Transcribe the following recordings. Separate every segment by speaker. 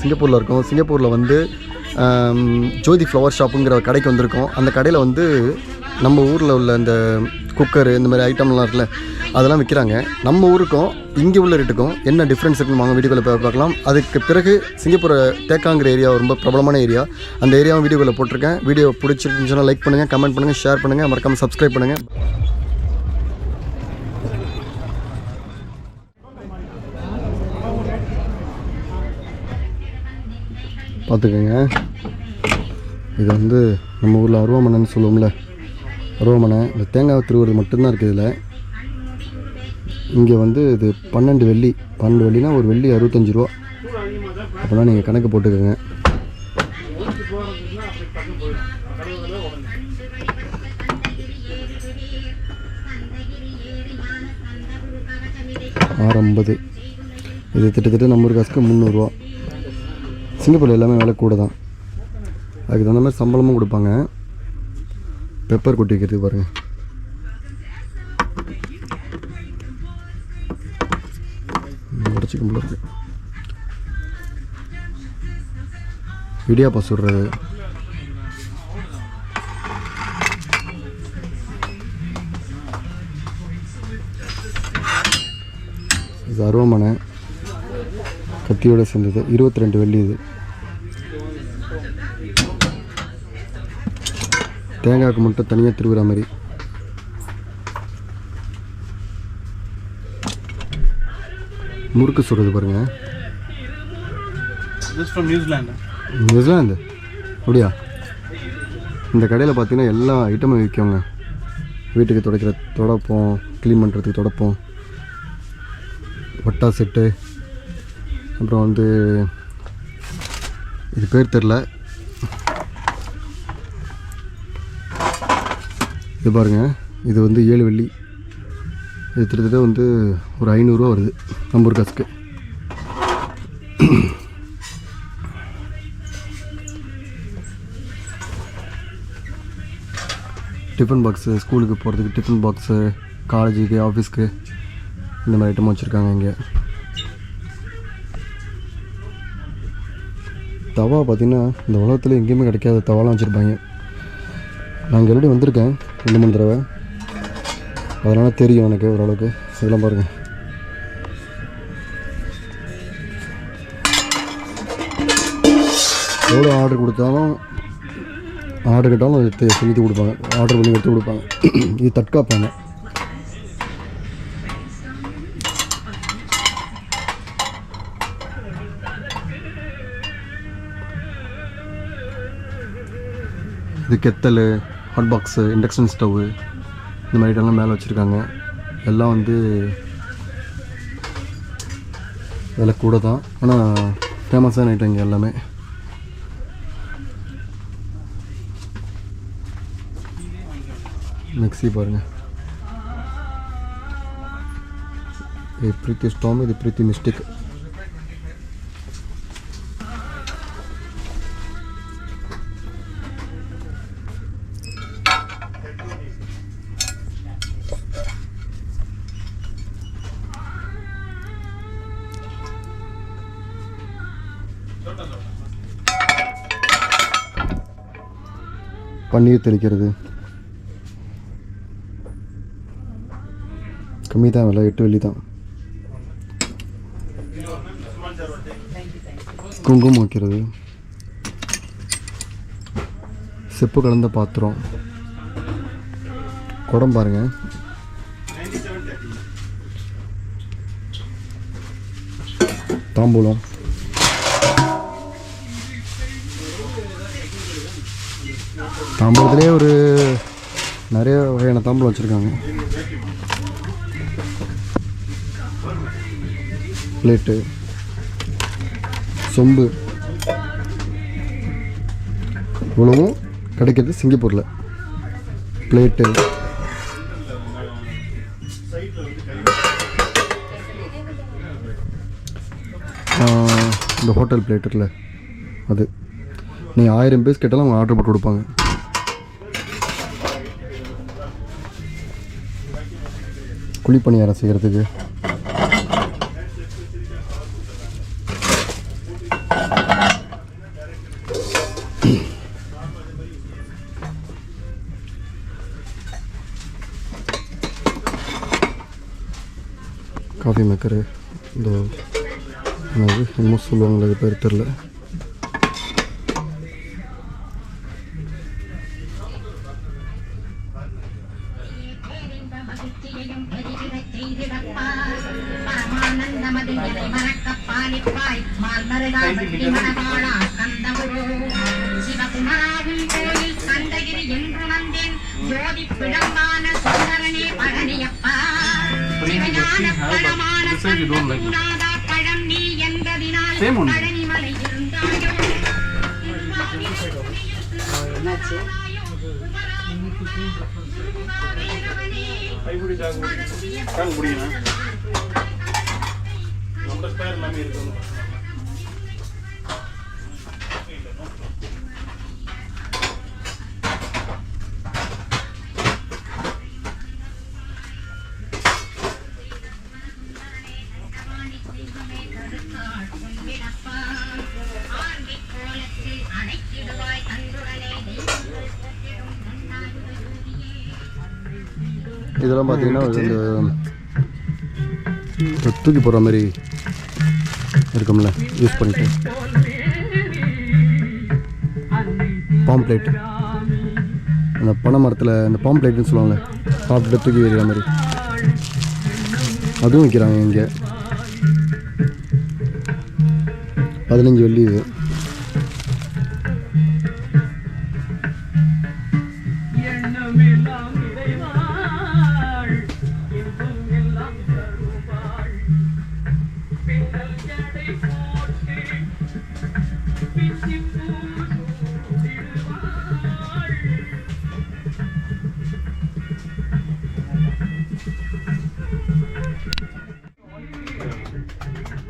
Speaker 1: சிங்கப்பூரில் இருக்கோம். சிங்கப்பூரில் வந்து ஜோதி ஃப்ளவர் ஷாப்புங்கிற கடைக்கு வந்திருக்கோம். அந்த கடையில் வந்து நம்ம ஊரில் உள்ள இந்த குக்கரு இந்த மாதிரி ஐட்டம்லாம் இருக்குல்ல அதெல்லாம் விற்கிறாங்க நம்ம ஊருக்கும் இங்கே உள்ள ரேட்டுக்கும் என்ன டிஃப்ரென்ஸ் இருக்குன்னு வாங்க வீடியோவில் போய் பார்க்கலாம். அதுக்கு பிறகு சிங்கப்பூர் தேக்காங்கிற ஏரியா ரொம்ப பிரபலமான ஏரியா அந்த ஏரியாவும் வீடியோவில் போட்டிருக்கேன். வீடியோ பிடிச்சிருந்துச்சுன்னா லைக் பண்ணுங்கள் கமெண்ட் பண்ணுங்கள் ஷேர் பண்ணுங்கள் மறக்காமல் சப்ஸ்கிரைப் பண்ணுங்கள் பார்த்துக்கோங்க. இது வந்து நம்ம ஊரில் அருவாமனைன்னு சொல்லுவோம்ல. அருவாமனை இந்த தேங்காய் திருவுறது மட்டும்தான் இருக்குது இதில். இங்கே வந்து இது பன்னெண்டு வெள்ளி. பன்னெண்டு வெள்ளினா ஒரு வெள்ளி அறுபத்தஞ்சு ரூபா. அப்படின்னா நீங்கள் கணக்கு போட்டுக்கோங்க. ஆறு ஐம்பது. இது கிட்டத்தட்ட நம்ம ஒரு காசுக்கு முந்நூறுரூவா சிங்கப்பூரில் எல்லாமே விலை கூட தான் அதுக்கு தகுந்த மாதிரி சம்பளமும் கொடுப்பாங்க. பெப்பர் கொட்டி வைக்கிறது பாருங்கள் உடச்சிக்கும் போல இடியாப்பா சுடுறது இது அருவமனை. கத்தியோட சேர்ந்தது. இருபத்தி ரெண்டு வெள்ளி இது. தேங்காய்க்கு மட்டும் தனியாக திருவுற மாதிரி. முறுக்கு சுடுறது பாருங்க.
Speaker 2: This from New Zealand.
Speaker 1: New Zealand அப்படியா? இந்த கடையில் பார்த்தீங்கன்னா எல்லா ஐட்டமும் விற்குங்க வீட்டுக்கு துடைக்கிற தொடப்பம் க்ளீன் பண்ணுறதுக்கு தொடப்பம். வட்டா செட்டு அப்புறம் வந்து இது பேர் தெரில. இது பாருங்க இது வந்து ஏழு வெள்ளி. இது கிட்டத்தட்ட வந்து ஒரு ஐநூறுரூவா வருது நம்பூர் காசுக்கு. டிஃபன் பாக்ஸு ஸ்கூலுக்கு போகிறதுக்கு டிஃபன் பாக்ஸு காலேஜுக்கு ஆஃபீஸ்க்கு இந்த மாதிரி ஐட்டம் வச்சுருக்காங்க இங்கே. தவா பார்த்திங்கன்னா இந்த உலகத்தில் எங்கேயுமே கிடைக்காத தவாலாம் வச்சுருப்பாங்க. நான் இங்கே ஆல்ரெடி வந்திருக்கேன் ரெண்டு மூணு தடவை. அதனால் தெரியும் எனக்கு ஓரளவுக்கு. இதெல்லாம் பாருங்கள் எவ்வளோ ஆர்டர் கொடுத்தாலும் ஆர்டர் கேட்டாலும் எடுத்து செஞ்சு கொடுப்பாங்க. ஆர்டர் பண்ணி எடுத்து கொடுப்பாங்க. இது தற்காப்பாங்க. இது kettle hot box induction stove இந்த மாதிரி ஐட்டம்லாம் மேலே வச்சுருக்காங்க. எல்லாம் வந்து விலை கூட தான். ஆனால் ஃபேமஸான ஐட்டம் இங்கே எல்லாமே. மிக்சி பாருங்கள் இது பிரீத்தி ஸ்டாம் இது பிரீத்தி மிஸ்டேக் பன்னீர் தெளிக்கிறது. கம்மி தான் விலை எட்டு வெள்ளி தான். குங்குமம் வைக்கிறது. செப்பு கலந்த பாத்திரம். குடம் பாருங்க. தாம்பூலம். தாம்பூலத்திலே ஒரு நிறைய வகையான தாம்பரம் வச்சுருக்காங்க. பிளேட்டு சொம்பு இவ்வளவும் கிடைக்கிறது சிங்கப்பூரில். பிளேட்டு. இந்த ஹோட்டல் பிளேட் இருக்குல்ல அது. நீ ஆயிரம் பீஸ் கேட்டாலும் அவங்க ஆர்டர் போட்டு கொடுப்பாங்க. குழிப்பணியாரம் செய்கிறதுக்கு காஃபி மேக்கரு இந்த என்னது? என்னமோ சொல்லுவாங்களே அது பேர் தெரில
Speaker 2: மறக்கப் பாலிப்பாய். மால்மருகா கந்தகுரு. சிவகுமாரன் கோயில் கந்தகிரி என்றுணர்ந்தேன். ஜோதிப் பிழம்பான சுந்தரனே பழனியப்பா. சிவஞான பழமான பழம் நீ என்பதினால் பழனிமலை இருந்தாயோ
Speaker 3: என்னாச்சு
Speaker 4: கண் பிடிக்கணும் இருக்கும்
Speaker 1: இதெல்லாம் பார்த்தீங்கன்னா இந்த தூக்கி போகிற மாதிரி இருக்கும்ல யூஸ் பண்ணிட்டு. பாம்ப்ளேட் அந்த பனை மரத்தில் இந்த பாம்ப்ளேட்னு சொல்லுவாங்க சாப்பிட்டு தூக்கி வைக்கிற மாதிரி. அதுவும் விற்கிறாங்க இங்கே. பதினஞ்சு வெள்ளி இது.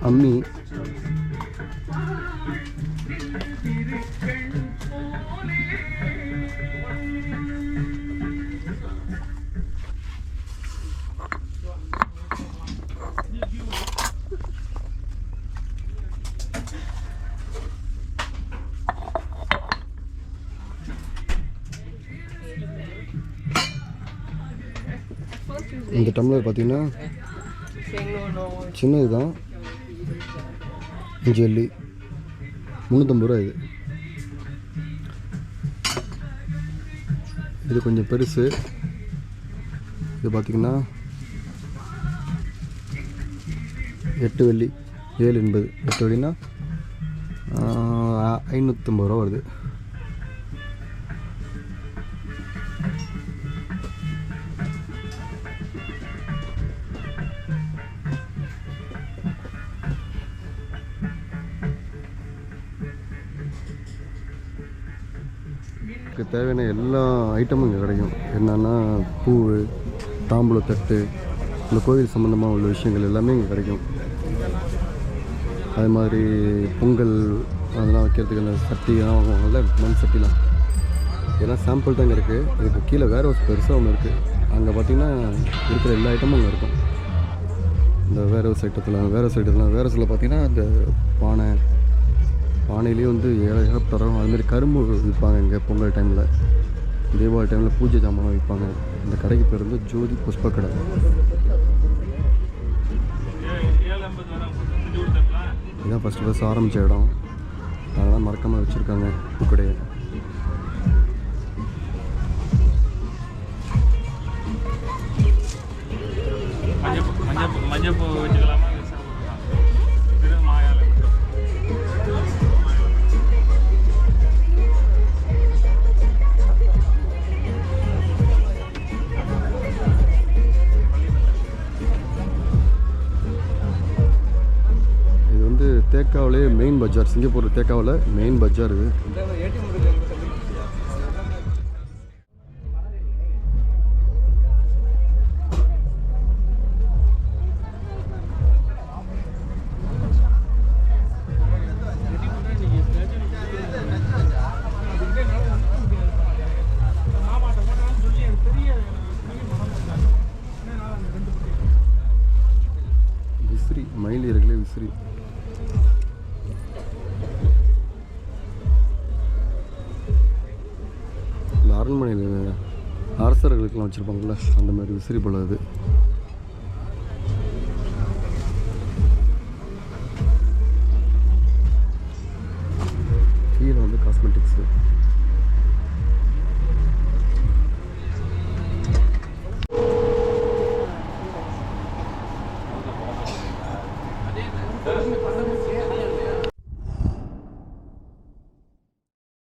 Speaker 1: அம்மி. இந்த டம்ளர் பார்த்தீங்கன்னா சின்னது தான் ஜெல்லி முந்நூற்றம்பது ரூபா இது. இது கொஞ்சம் பெருசு. இது பார்த்திங்கன்னா எட்டு வெள்ளி ஏழு எண்பது. எட்டு வெள்ளினா ஐநூற்றம்பது ரூபா வருது. அதுக்கு தேவையான எல்லா ஐட்டமும் இங்கே கிடைக்கும். என்னென்னா பூ தாம்பூல தட்டு இந்த கோவில் சம்மந்தமாக உள்ள விஷயங்கள் எல்லாமே இங்கே கிடைக்கும். அது மாதிரி பொங்கல் அதெல்லாம் வைக்கிறதுக்கு அந்த சட்டிலாம் வாங்குவாங்கல்ல மண் சட்டிலாம். இதெல்லாம் சாம்பிள் தான் இங்கே இருக்குது இதுக்கு கீழே வேறு ஒரு பெருசாக ஒன்று இருக்குது அங்கே பார்த்தீங்கன்னா இருக்கிற எல்லா ஐட்டமும் அங்கே இருக்கும். இந்த வேறு ஒரு ஐட்டத்தில் வேறு ஒரு ஐட்டத்தில் வேற சில பார்த்தீங்கன்னா இந்த பானை பானையிலேயே வந்து ஏழை தரோம் அதுமாரி கரும்பு விற்பாங்க இங்கே பொங்கல் டைமில் தீபாவளி டைமில் பூஜை ஜாமான் விற்பாங்க. இந்த கடைக்கு பேர் வந்து ஜோதி புஷ்ப கடை. இதுதான் ஃபஸ்ட்டு ஃபஸ்ட் ஆரம்பித்த இடம். அதெல்லாம் மறக்காமல் வச்சுருக்காங்க பூக்கடையை பஜார் சிங்கப்பூர் தேக்காவில் மெயின் பஜார் இது. விசிறி மயில் இருக்குல்ல விசிறி. விளையாட்டுக்கெலாம் வச்சுருப்பாங்கள்ல அந்த மாதிரி விசிறி போல் அது.